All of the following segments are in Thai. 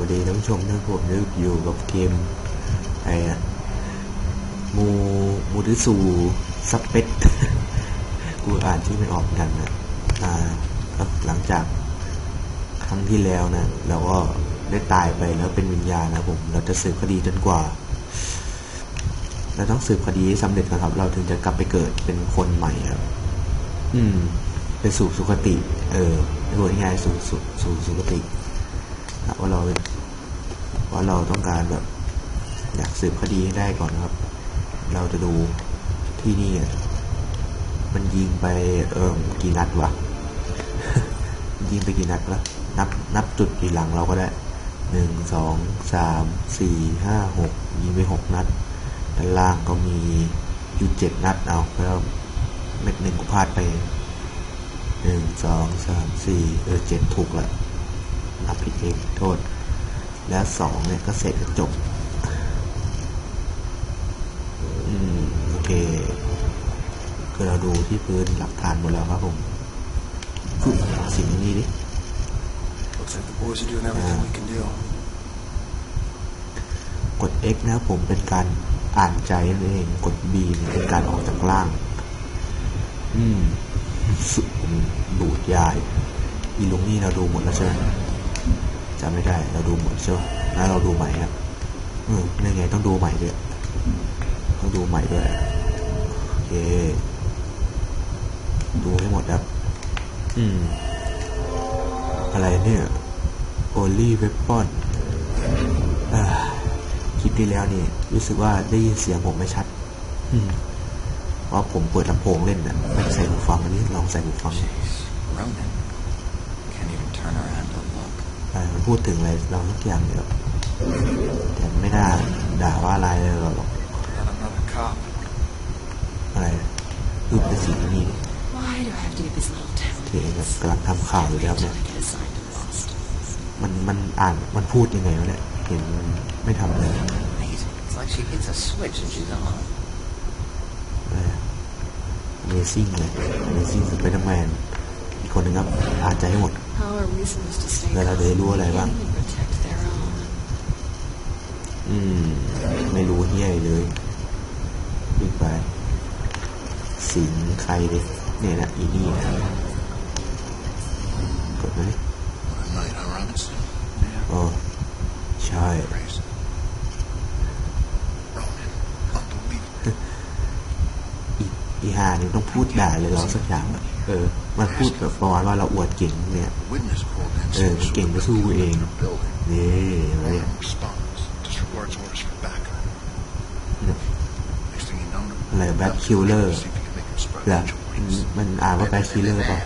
วัสดีท่านผู้ชมที่ผมนึกอยู่กับเกมอะไอ้อะมูมูดิสูซับเป็ดกูอ่านชื่อไม่ออกกันนะอ่าหลังจากครั้งที่แล้วนะเราก็ได้ตายไปแล้วเป็นวิญญาณนะผมเราจะสืบคดีจนกว่าเราต้องสืบคดีให้สำเร็จนะครับ เราถึงจะกลับไปเกิดเป็นคนใหม่ครับอืม ไปสู่สุคติ เออในบทง่ายๆสู่สู่สู่สุคติ ว่าเราว่าเราต้องการแบบ อยากสืบคดีให้ได้ก่อนครับ เราจะดูที่นี่มันยิงไปเออกี่นัดวะยิงไปกี่นัดวะนับนับจุดกี่หลังเราก็ได้หนึ่งสองสามสี่ห้าหกยิงไปหกนัดด้านล่างก็มีอยู่เจ็ดนัดเอาแล้วเม็ดหนึ่งกูพลาดไปหนึ่งสองสามสี่เออเจ็ดถูกละ นับผิดเองโทษ แล้วสองเนี่ยก็เสร็จจบ อืมโอเค คือเราดูที่พื้นหลักฐานหมดแล้วครับผมคือสิ่งนี้ดิ Looks like the boys are doing everything we can do. กด X นะครับผมเป็นการอ่านใจนั่นเอง กด B เนี่ยเป็นการออกจากล่าง อืมสุดดูดยาย อีลุงนี่เราดูหมดแล้วใช่ไหม จำไม่ได้ เราดูหมดใช่ไหมแล้วเราดูใหม่ครับเออนี่ไงต้องดูใหม่ด้วย ต้องดูใหม่ด้วย โอเค ดูให้หมดครับ อืม อะไรเนี่ย only weapon อ่าคลิปที่แล้วนี่ รู้สึกว่าได้ยินเสียงผมไม่ชัดอืมเพราะผมเปิดลำโพงเล่นน่ะไม่ใส่หูฟังอันนี้ลองใส่หูฟัง Jeez, Ronan. Can't even turn around to look. อ่ามัน พูดถึงอะไรเราทุกอย่างเดียวแต่ไม่น่าด่าว่าอะไรเลยหรอกอะไรอึบเป็นสีนี้ Why do I have to get this little town? ที่แบกำลังทำข่าวอยู่แล้วเนี่ยมันมันอ่านมันพูดยังไงวะเนี่ยเห็นไม่ทำเลย Amazing. เลย Amazing Spider-Man อีกคนหนึ่งครับอ่านใจให้หมด How are we supposed to stay แล้วเราจะได้รู้อะไรบ้าง calm and protect their own? อืม ไม่รู้เฮียอะไรเลยวิ่งไป สิงใครดิเนี่ยนะอีนี่นะกดไหม What a night, huh, Robinson? เออใช่ Crazy. Ronan. Unbelievable. อีอีหานี่ต้องพูดด่า เลยเราสักอย่างเออ มันพูดแบบประมาณว่าเราอวดเก่งเนี่ยเออเก่งไปสู้เองนี่อะไรเนี่ยอะไรแบ็คิลเลอร์เหรอมันอ่านว่าแบ็คิลเลอร์ป่ะ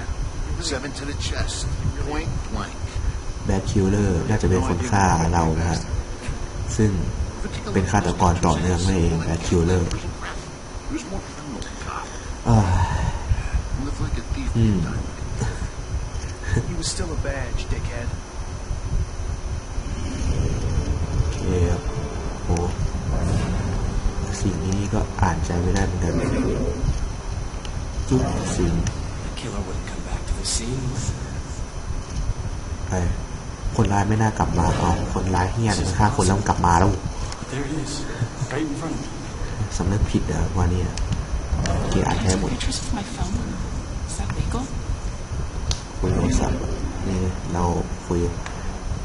แบ็คิลเลอร์น่าจะเป็นคนฆ่าเราครับซึ่งเป็นฆาตกรต่อเนื่องนั่นเองแบ็คิลเลอร์ อ่า Live like a thief. Hmm. died. He was still a badge, dickhead. โอเคครับโอ้สิ่งนี้ก็อ่านใจไม่ได้เหมือนกันจุดสิง The killer wouldn't come back to the scene. ไปคนร้ายไม่น่ากลับมาเอาคนร้ายเฮี้ยนฆ่าคนแล้วมันกลับมาแล้ว There it is, right in front of me. สำนึกผิดอะว่าเนี่ยเกียอ่านแท้หมด Pictures of my phone? Is that legal? คุยโทรศัพท์นี่เราคุย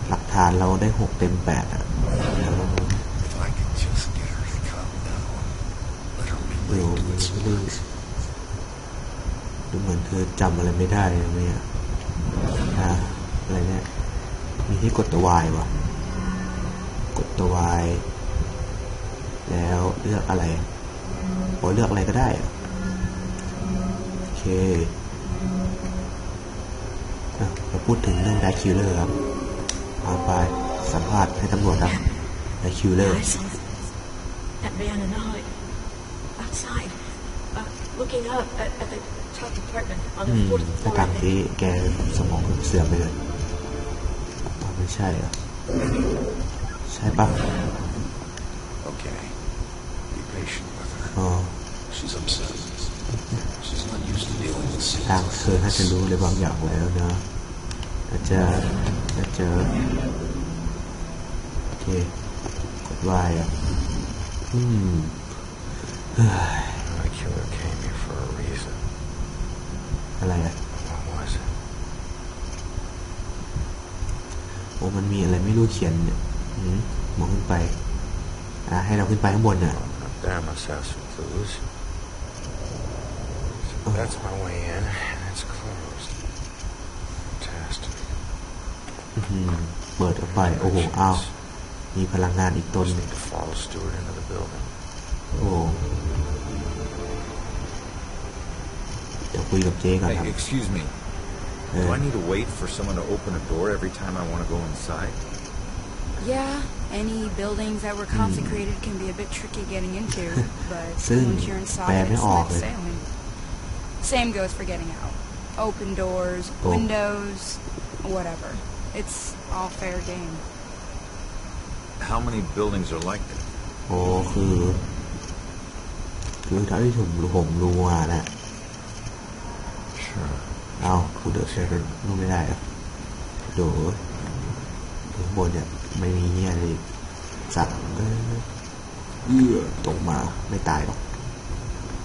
หลักฐานเราได้หกเต็มแปดอะเดี๋ยวมันไม่ได้ดูเหมือนเธอจำอะไรไม่ได้เลยเนี่ยอ่าอะไรเนี่ย มีที่กดตัววายวะกดตัววาย แล้วเลือกอะไรโอ้เลือกอะไรก็ได้อะโอเค อะเราพูดถึงเรื่องแบทคิลเลอร์ครับเอาไปสัมภาษณ์ให้ตำรวจครับแบทคิลเลอร์ I saw that, that man in the hood outside, uh, looking up at, at the top apartment on อื the ม fourth แต่ floor. ทางที่แกสมองเสื่อมไปเลยอ๋อไม่ใช่เหรอใช่ปะ Okay. Be patient with her. อ๋อ She's upset. She's not used to dealing with ทาง scenes. เธอน่าจะรู้อะไรบางอย่างแล้วนะ อาจจะอาจจะกดวายอะอืม My killer came here for a reason. อะไรอะ What was it? โอ้มันมีอะไรไม่รู้เขียนเนี่ยอืมมองขึ้นไป อะให้เราขึ้นไปข้างบนเนี่ย Up there must have some clues. So that's my way in, เปิดออกไป โอ้โห อ้าว มีพลังงานอีกตน Just หนึ่ง need to follow Stewart into the building. โอ้ เดี๋ยวคุยกับเจ๊ก่อนครับ Hey, excuse me. เออ Do I need to wait for someone to open a door every time I want to go inside? Yeah, any buildings that were consecrated can be a bit tricky getting into, butซึ่ง once you're inside, แปลไม่ it's ออก like เลย sailing. Same goes for getting out. Open doors, Oh. windows, whatever. It's all fair game. How many buildings are like that? โอ้คือคือเท่าที่ผมรู้ผมรู้มานะ Sure. เอากูเดือดใช้เป็นรู้ไม่ได้เหรอะโดถึงบนเนี่ยไม่มีเงี้ยเลยสั่งเออเอื้อตกมาไม่ตายหรอก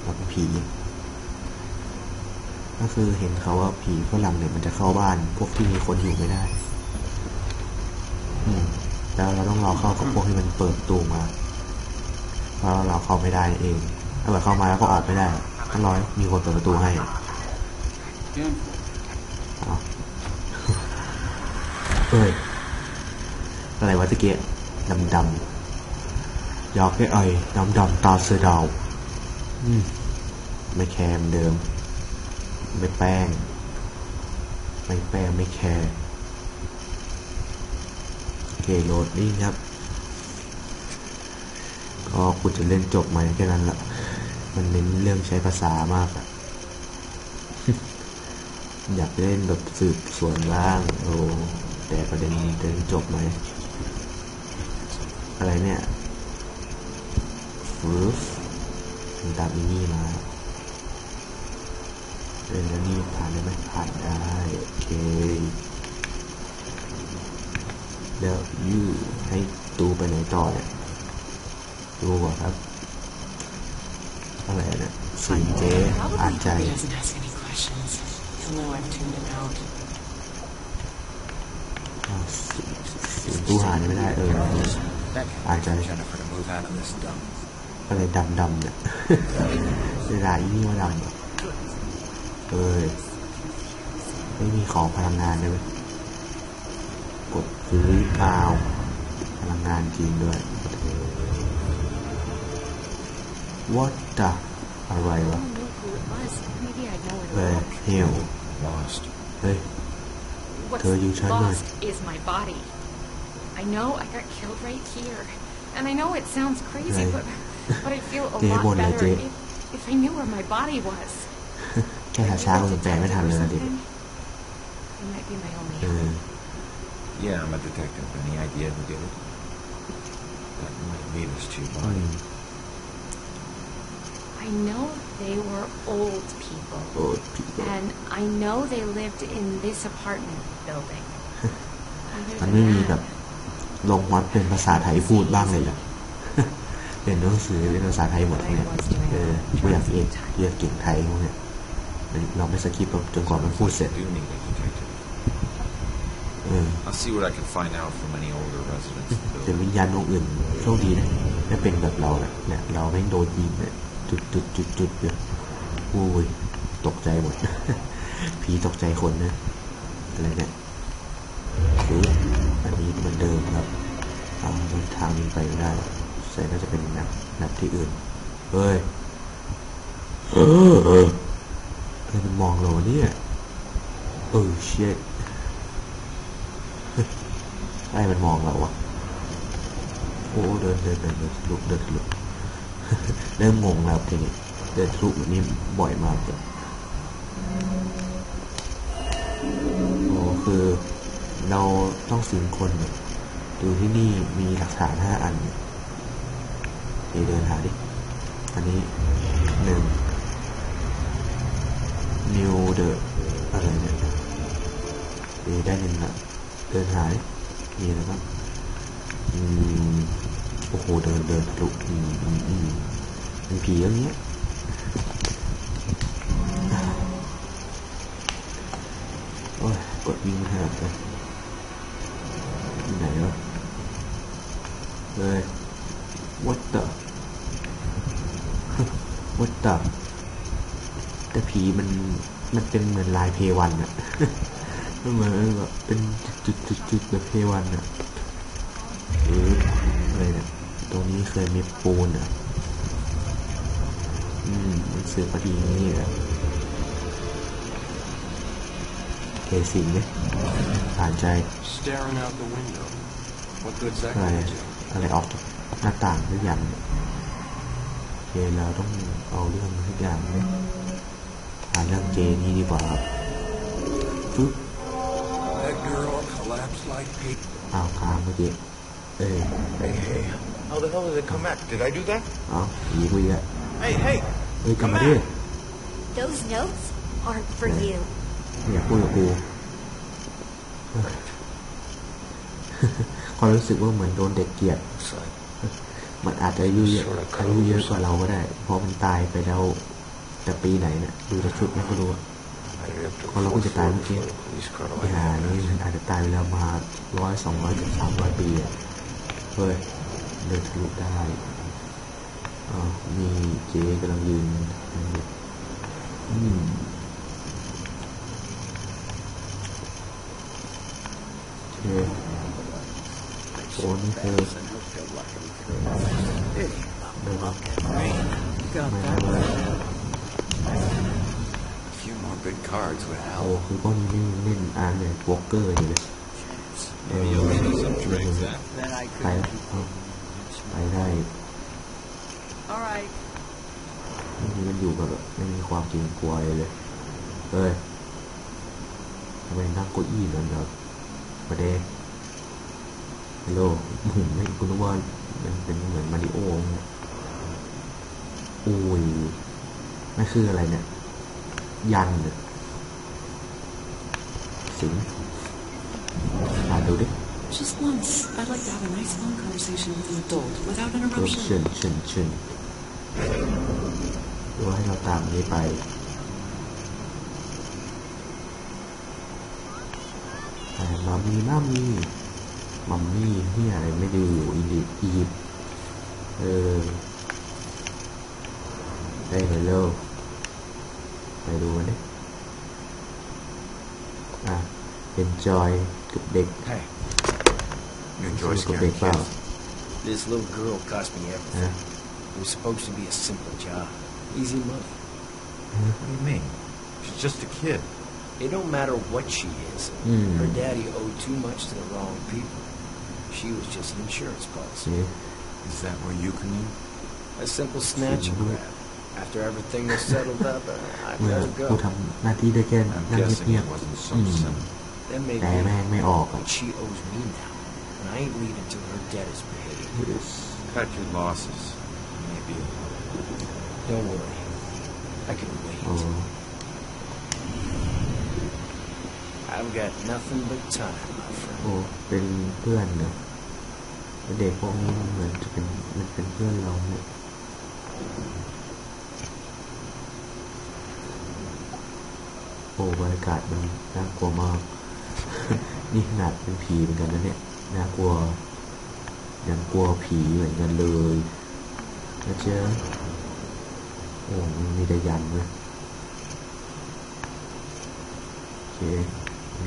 เราเป็นผี ก็คือเห็นเขาว่าผีฝรั่งเนี่ยมันจะเข้าบ้าน พวกที่มีคนอยู่ไม่ได้อืม แล้วเราต้องรอเข้ากับพวกที่มันเปิดประตูมาเพราะเราเข้าไม่ได้เอง ถ้าเกิดเข้ามาแล้วก็ออกไม่ได้ต้องรอให้มีคนเปิดประตูให้เอาเอ้ยอะไรวะตะเกียดำดำยอกไอ้ไอ้ดำดำตาเสือดาวไม่แคร์เดิม ไม่แป้ง ไม่แป้งไม่แคร์ เคโหลดนี่ครับ ก็คุณจะเล่นจบไหมแค่นั้นแหละมันเน้นเรื่องใช้ภาษามากอะอยากเล่นแบบสืบสวนบ้างโอ้แต่ประเด็นจะเล่นจบไหม อะไรเนี่ยฟืฟมันตามอีนี่มาเป็นแล้วนี่ผ่านได้ไหมผ่านได้ โอเค แล้วยูให้ตูไปไหนต่อเนี่ยดูก่อนครับอะไรเนี่ยสีเจอ่านใจ He doesn't ask any questions. He'll know I've tuned him out. อ้าวสีสีตู้หานี่ไม่ได้เออ That I got it. Jennifer to move out of this dump. อะไรดำดำๆเนี่ยเวลาอีนี่ว่าดำเหรอเอ้ยไม่มีของพลังงานเลยเว้ยกด ซื้ออ้าวพลังงานจริงด้วย What the อะไรวะ I don't know who it was. Maybe I'd know เฮ้ where ย to look. เฮียว Lost. เฮ้ย What's Tell you, China. lost is my body. I know I got killed right here. And I know it sounds crazy, Right. but but I feel a Jay lot won that, better Jay. if, if I knew where my body was. แค่หาช้าก็แปลไม่ทันเลยนะเด็ก It might be my only เอ hope. อ Yeah, I'm a detective. Any idea who did it? That might lead us to your อื body. ม I know they were old people. โอ้ผี And I know they lived in this apartment building. Other มัน than ไม่มีแบบ that, ลงวัดเป็นภาษาไทยพูดบ้างเลยเหรอเรียนหนังสือเรียนภาษาไทยหมดเนี่ยเออกูอยากเอกอยากเก่งไทยพวกเนี่ยเราไม่สกิปต์จนกว่ามันพูดเสร็จ Do need a detective. เออ I'll see what I can find out from any older residents แต่วิญญาณดวงอื่นโชคดีนะไม่เป็นแบบเราน่ะเนี่ยเราแม่งโดนยิงเนี่ยจุดจุดจุดจุดเลยโอ้ยตกใจหมด ผีตกใจคนนะอะไรเนี่ยคืออันนี้เหมือนเดิมครับอ่าเดินทางนี้ไปไม่ได้ใส่น่าจะเป็นแบบแบบที่อื่น เฮ้ยเออเออมันมองเราเนี่ยเออเช็ดอะ ไรมันมองเราวะโอ้เดินเดินเดินเดินทะลุเดินทะลุเริ่มงงแล้วทีนี้เดินทะลุแบบนี้บ่อยมากเลยโอ้คือเราต้องสิงคนเนี่ยดูที่นี่มีหลักฐานห้าอันเดี๋ยวเดินหาดิ อันนี้หนึ่ง new the อะไรเนี่ยเดี๋ยวได้หนึ่งละเดินหาดิ มีอะไรบ้างอืมโอ้โห เดินเดินทะลุอืมอืมมเป็นผีอย่างเงี้ยโอ้ย กดวิ่งไม่ถนัดเลยที่ไหนวะเฮ้ย what the what the แต่ผีมัน มันเป็นเหมือนลายเพวันอะ มันเหมือนแบบเป็นจุดจุดจุดๆๆแบบเพวันอะหรืออะไรเนี่ยตรงนี้เคยมีปูนอะอืมมันสื่อพอดีนี่แหละเคสิงเนี่ยผ่านใจ Staring out the window. What good's that อะไร gonna do? อะไรออกจากหน้าต่างทุกอย่างเนี่ยโอเคเราต้องเอาเรื่องทุกอย่างเนี่ยหาเรื่องเจนี้ดีกว่าครับฟึ๊บ อ้าวค้างเมื่อกี้เอ้ย Hey, hey. How the hell did it come back? Did I do that? เอ้าวผีคุยอะ Hey, hey. เอ้ยกลับมาดิ Those notes aren't for you. อย่าพูดกับกูความรู้สึกว่าเหมือนโดนเด็กเกลียด Looks like มันอาจจะอายุเยอะอายุเยอะกว่าเราก็ได้ เพราะมันตายไปแล้ว แต่ปีไหนเนี่ยดูจากชุดไม่ก็รู้อะ I ripped a Con lo que fourth se está floor metiendo. before the police car ไอ้หานี่มันอาจจะตายไปแล้วมาร้อยสองร้อยถึงสามร้อยปีอะเฮ้ยเดินทะลุได้อ๋อมีเจ๊กำลังยืนอืมโอเคโอ้นี่คือเดี๋ยวครับไม่ได้เลย A few more good cards would โอ้ help. คือพวกนี้นี่เล่นอาร์เนี่ยวอลเกอร์อยู่เลยเออ Then I ไป could. แล้วเอาไปได้ All right. นี่มันอยู่กับแบบไม่มีความเกรงกลัวเลยเลยเอ้ยทำไมนั่งเก้าอี้นั่นครับประเดฮัลโหลผมไม่คุณนึกว่ามันเป็นเหมือนมาริโอเนี่ยโอ้ยนั่นคืออะไรเนี่ย ยันเนี่ยสิงอ่านดูดิ Just once, I'd like to have a nice long conversation with an adult without เออ interruption. เชิญเชิญเชิญหรือว่าให้เราตามอันนี้ไปแต่มัมมี่มัมมี่มัมมี่ที่อะไรไม่ได้อยู่อียิปต์อียิปต์เออได้เลยเร็ว അതുപോലെ enjoy cục enjoy cục This little girl cost me everything. It was supposed to be a simple job. Easy money. What do you mean? She's just a kid. It don't matter what she is. Mm. Her daddy owed too much to the wrong people. She was just an insurance policy. Yeah. Is that where you come in? A simple snatch and grab. After everything was settled up, uh, I เมื่อ gotta กู go. ทำหน้าที่ได้แค่ I'm นั่ง guessing เงีย it บ wasn't ๆ so อืม simple. That may แต่ be, แม่งไม่ออกอ่ะ but she owes me now. And I ain't leaving till her debt is paid. Cut your losses. Maybe. Don't worry. I can โอ้ wait. I've got nothing but time, my โอ้ friend. เป็นเพื่อนเนอะเด็กพวกนี้มันเหมือนจะเป็นมันเป็นเพื่อนเราเนี่ย บรรยากาศมันน่ากลัวมาก นี่ขนาดเป็นผีเหมือนกันนะเนี่ยน่ากลัวยังกลัวผีเหมือนกันเลยนะเจ้าโอ้มันมีแต่ยันเลยโอเค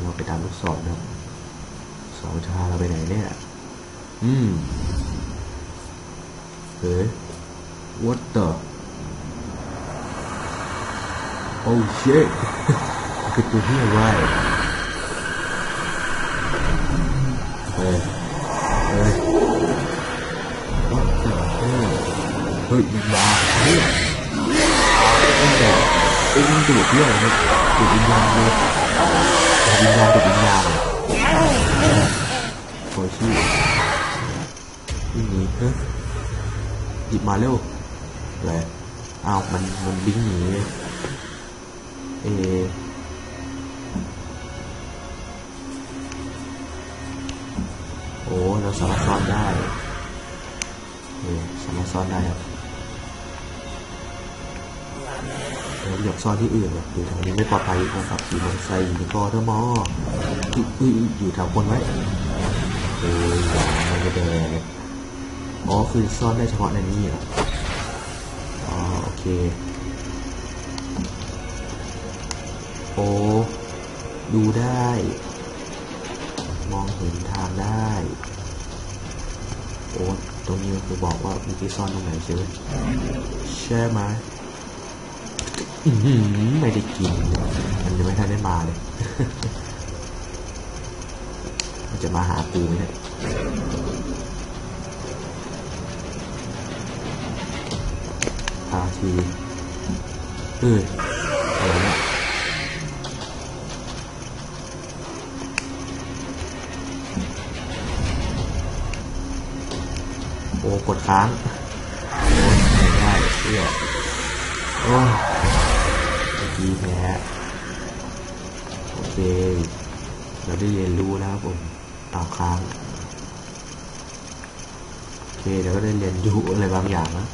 เราไปตามลูกศรนะสองชาเราไปไหนเนี่ย อืมเฮ้ย what the oh shit คือตัวที่อะไรเฮ้ยเฮ้ย what the hell เฮ้ยมันมาเฮ้ยตั้งแต่ไอ้มันดูดที่อะไรเนี่ยดูดวิญญาณเลยดูดวิญญาณดูดวิญญาณเลยโอ้ยชื่อวิ่งหนีเฮ้ยหยิบมาเร็วเลยอ้าวมันมันบิงหนีเลยเอ สามารถซ่อนได้เออสามารถซ่อนได้ครับอยากซ่อนที่อื่นแบบอยู่ทางนี้ไม่ปลอดภัยนะครับขี่มอเตอร์ไซค์อยู่ในกอทมอุ๊ยอยอุ๊ยอยู่แถวคนไว้เอออย่ามันจะแดงอ๋อคือซ่อนได้เฉพาะในนี้เหรออ๋อโอเค โอ้ดูได้ มองเห็นทางได้ โอ้ตรงนี้คือบอกว่ามีที่ซ่อนตรงไหนใช่ไหมใช่ไหมไม่ได้กิน มันยังไม่ทันได้มาเลย มันจะมาหากูไหมเนี่ยพาทีเอออะไรเนี่ย อ้กดค้างโอ้ไม่ได้เชื่อโอ้เมื่อกี้แพ้โอเค เราได้เรียนรู้แล้วครับผมตามค้างโอเคเดี๋ยวก็ได้เรียนรู้อะไรบางอย่างนะ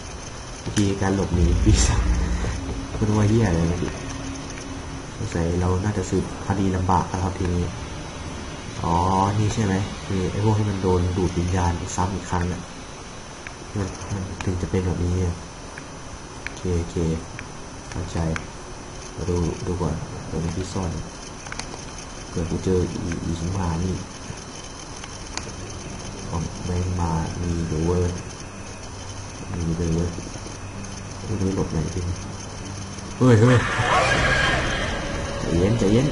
วิธีการหลบหนีปีศาจคุณว่าเหี้ยอะไรมาดิสงสัยเราน่าจะสืบคดีลำบากนะครับทีนี้ อ๋อ นี่ใช่ไหมนี่ไอ้พวกที่มันโดนดูดวิญญาณซ้ำอีกครั้งเนี่ย ถึงจะเป็นแบบนี้โอเคโอเคเข้าใจาดูดูก่อนเดี๋ยวมีที่ซ่อนเกิดกูเจออีอีชิงมานี่อ๋อแมงมามีเดยวเวอร์มีเดยวเวอร์ไม่รู้หลบไหนจริงเฮ้ยเฮ้ยใจเย็นใจเย็น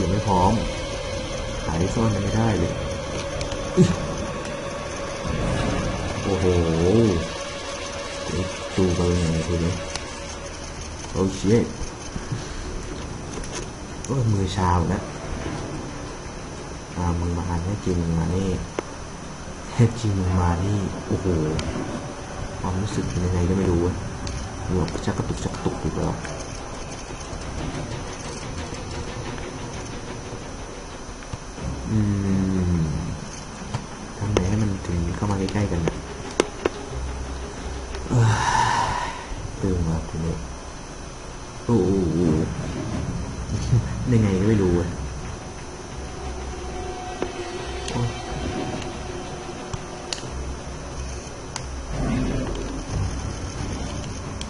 ยังไม่พร้อมหาที่ซ่อนไม่ได้เลย โอ้โหดูไปยังไงทีนี้โอ้เชี่ยโอ้มือชาหมดแล้วอ่ามึงมาหันให้จริงมึงมานี่ให้จริงมึงมานี่โอ้โหความรู้สึกยังไงก็ไม่รู้อะหัวชักกระตุกชักกระตุกอยู่แล้วอืม ยังไงก็ไม่รู้อะโอ้ย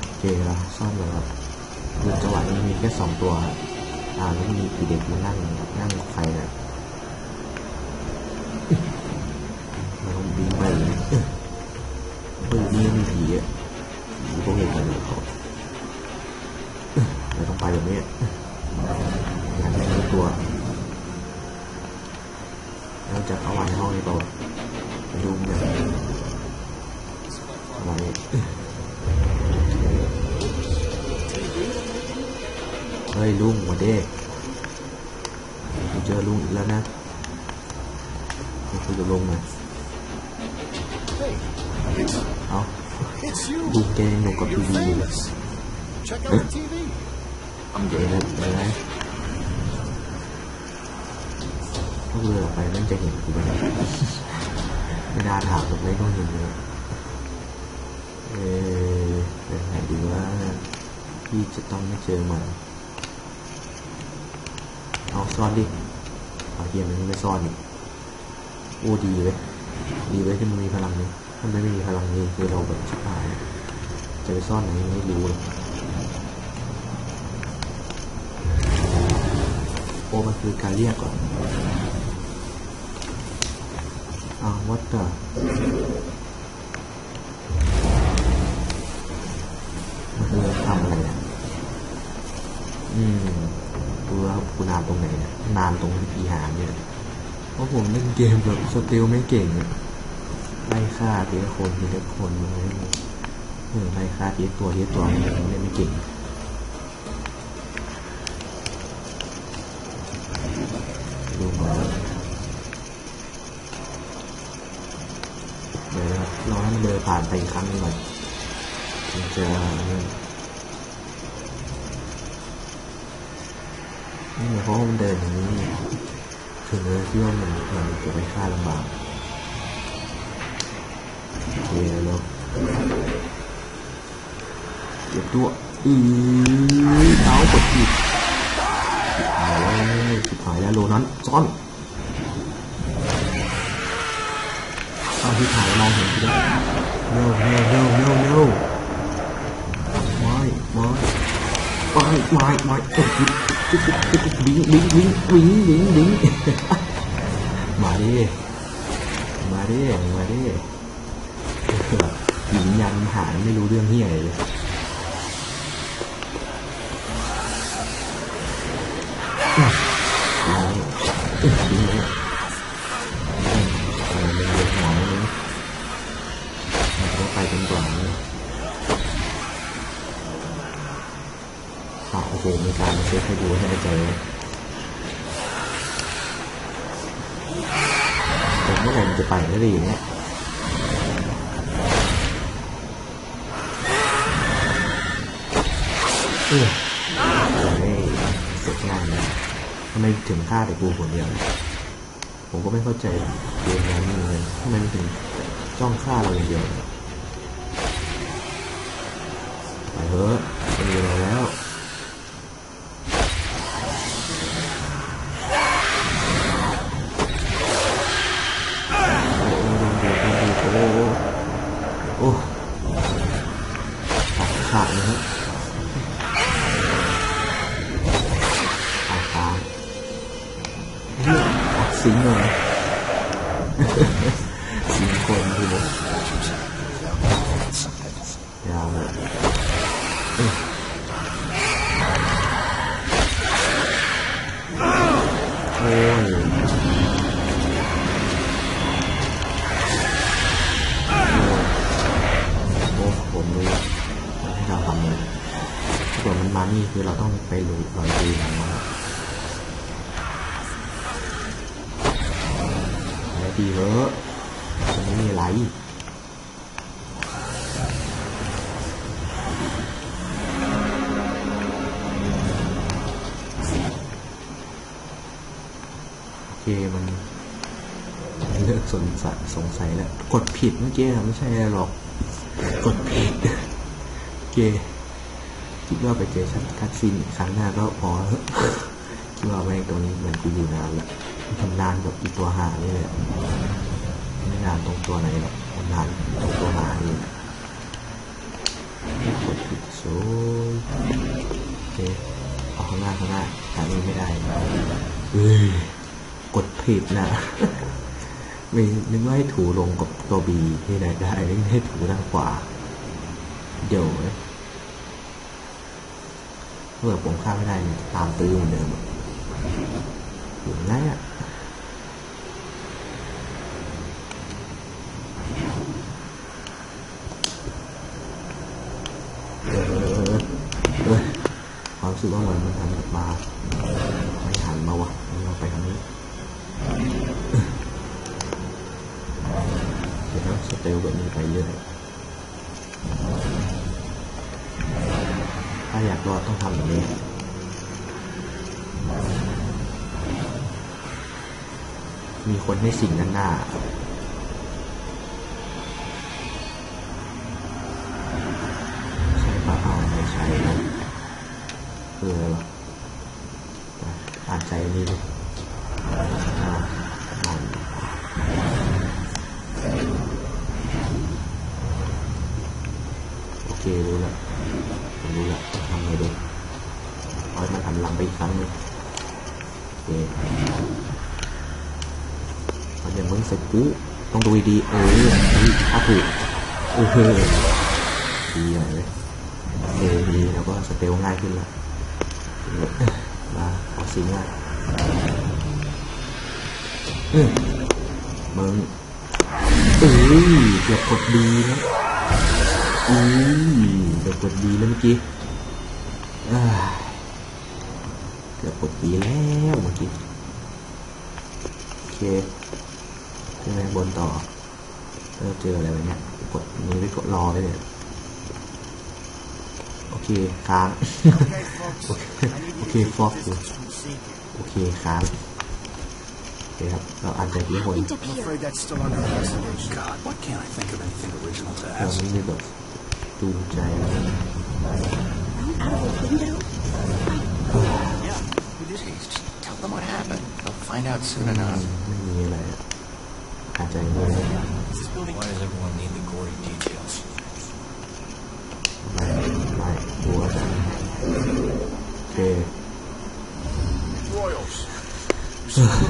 โอเคแล้วซ่อนแล้วครับดูจังหวะนี้มีแค่สองตัว อ่าแล้วมีอีเด็กมานั่งนั่งกับใคร ดูแกยังอยู่กับที You're วีอยู่เลย famous. Check out the TV. เดี๋ยวนะเดี๋ยวนะถ้าเรือออกไปมันจะเห็นกูไหมไม่น่าถามผมไม่ต้องเห็นเลยเออเป็นไงดีว่าพี่จะต้องไม่เจอมันเอาซ่อนดิเอาเกียร์มันไม่ซ่อนอีกโอ้ดีเว้ยดีเว้ยที่มันมีพลังนี้ ถ้าไม่มีพลังนี้คือเราแบบชิบหาย จะไปซ่อนไหนไม่รู้เลยโอ้มันคือการเรียกก่อนอ้าววัดเตอร์มันคือทำอะไรเนี่ยอืมดูว่ากูนานตรงไหนเนี่ยนานตรงที่พีหาเนี่ยเพราะผมเล่นเกมแบบสติลไม่เก่งอะ ไล่ฆ่าทีละคนทีละคนเลยเออไล่ฆ่าทีตัวทีตัวเนี่ยเล่นไม่เก่งดูก่อนเดี๋ยวรอให้มันเดินผ่านไปอีกครั้งหนึ่งก่อนถึงจะนี่เพราะมันเดินอย่างนี้ถึงเลยที่ว่ามันมันจะไม่ฆ่าลำบาก โอเคแล้วเก็บตัวอือเอากดผิดหายแล้วสุดท้ายแล้วโลนั้นซ่อนตอนที่ถ่ายมองเห็นทีเดียว no no no no no ไม่ไม่ไม่ไม่ไม่โอ้ยบิงบิงบิงบิงบิงบิงมาดิมาดิมาดิ หญิงยันหาไม่รู้เรื่องที่ไหนเลยบิงบิงเลยมันเป็นเรื่องหมอเลยมันก็ไปกันก่อนเลยอะโอ้โหมีการมาเช็คให้ดูให้ใจเลยแต่เมื่อไหร่มันจะไปก็ได้อย่างเงี้ย เออโอ้ยเสร็จงานแล้วทำไมถึงฆ่าแต่กูคนเดียว ผมก็ไม่เข้าใจเกมนั้นเลยทำไมถึงจ้องฆ่าเราอย่างเดียวไปเถอะ นมานี่คือเราต้องไปลุยลอยดูมันมาแล้วดีเถอะมันไม่มีอะไรโอเคมันเลิกสงสัยสงสัยแล้ว กดผิดเมื่อกี้ไม่ใช่หรอก กดผิด โอเค คิดว่าไปเจอชัดคัดซีนอีกครั้งหน้าก็พอคิดว่าแม่งตัวนี้เหมือนกูอยู่นานละทำนานกับอีตัวหานี่เลยไม่นานตรงตัวไหนหรอกมันานตรงตัวหานี่กดผิดโซ่โอเคเอาข้างหน้าข้างหน้าหานี้ไม่ได้เฮ้ยกดผิดนะไม่นึกว่าให้ถูลงกับตัวบีที่ไหนได้นึกให้ถูด้านขวาเดี๋ยว เมื่อผมข้าไม่ได้เนี่ยตามตื้อเหมือนเดิมอยู่ง่ายอะความรู้สึกว่าเหมือนมันทำแบบมาไม่หันมาวะเราไปทางนี้เดี๋ยวสเตลแบบนี้ไปเรื่อย ถ้าอยากรอดต้องทำแบบนี้มีคนให้สิ่งนั้นหน้า ใช่ปะเอาไม่ใช่นะคืออะไรวะอ่านใจนี่ดิอ่าอ่าน โอเครู้แล้วผมรู้แล้วต้องทำไงดีเอาให้มันหันหลังไปอีกครั้งหนึงโอเคมันอย่างมึงเสร็จปุ๊ต้อง ดีเออนี่ถ้าถูกเออดีเลยเออดีแล้วก็สเตลง่ายขึ้นละมาขอซิงอะเออมึงเอ้ยเกือบกดดีนะอุ้ยเกือบกดดีแล้วเมื่อกี้เกือบกดดีแล้วเมื่อกี้โอเคขึ้นไปบนต่อ เออเจออะไรวะเนี่ยกดนี้ไปกดรอไว้เลยโอเคค้างโอเคโอเคฟอกอยู่โอเคค้างเคครับเราอ่านใจที่คน happened up I'm here? afraid that's still under investigation. God, why can't I think of anything original to เรา ask? ไม่มีแบบจูงใจ Out of a window? Jeez, just tell them what happened. They'll find out soon enough. ไม่มีอะไร อจจะเยอะไม่ไม่กลัวจังเค Royals. You see the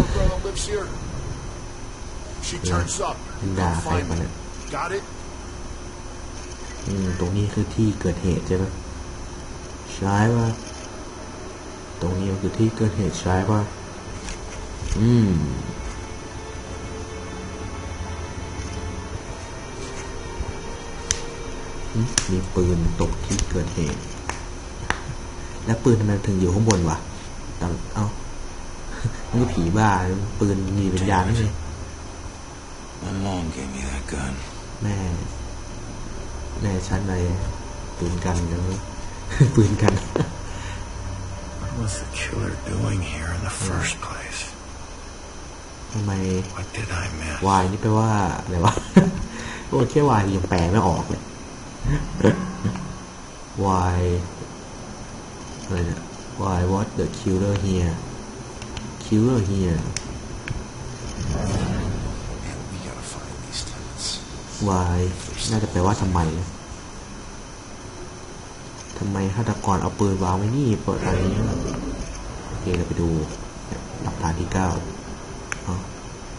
อืมตรงนี้คือที่เกิดเหตุใช่ไหมใช่ป่ะตรงนี้คือที่เกิดเหตุใช่ป่ะอืม มีปืนตกที่เกิดเหตุ แล้วปืนทำไมถึงอยู่ข้างบนวะตอนเอ้ามันก็ผีบ้า ปืนมีวิญญาณนี่ไง My mom gave me that gun. แม่แม่ชั้นอะไรปืนกันกันปืนกัน What was the killer doing here in the first place? ทำไม What did I miss? วายนี่แปลว่าอะไรวะโอ้แค่วายยังแปลไม่ออกเลย วายอะไรเนี่ย why what the killer here killer here Man, we gotta find these tenants. why น่าจะแปลว่าทำไมทำไมฆาตกรเอาปืนวางไว้นี่เปิดอะไรนี้โอเคเราไปดูเนี่ยหลักฐานที่เก้าเอ้า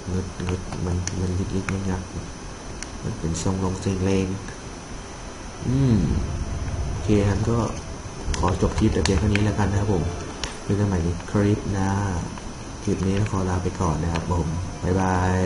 เงึดเงึดมันมันยิกยิกงักงักมันเป็นทรงลงเซงเลง อืมโอเคงั้นก็ขอจบคลิปแต่เพียงเท่านี้แล้วกันนะครับผมเจอกันใหม่ในคลิปหน้าคลิปนี้ขอลาไปก่อนนะครับผมบ๊ายบาย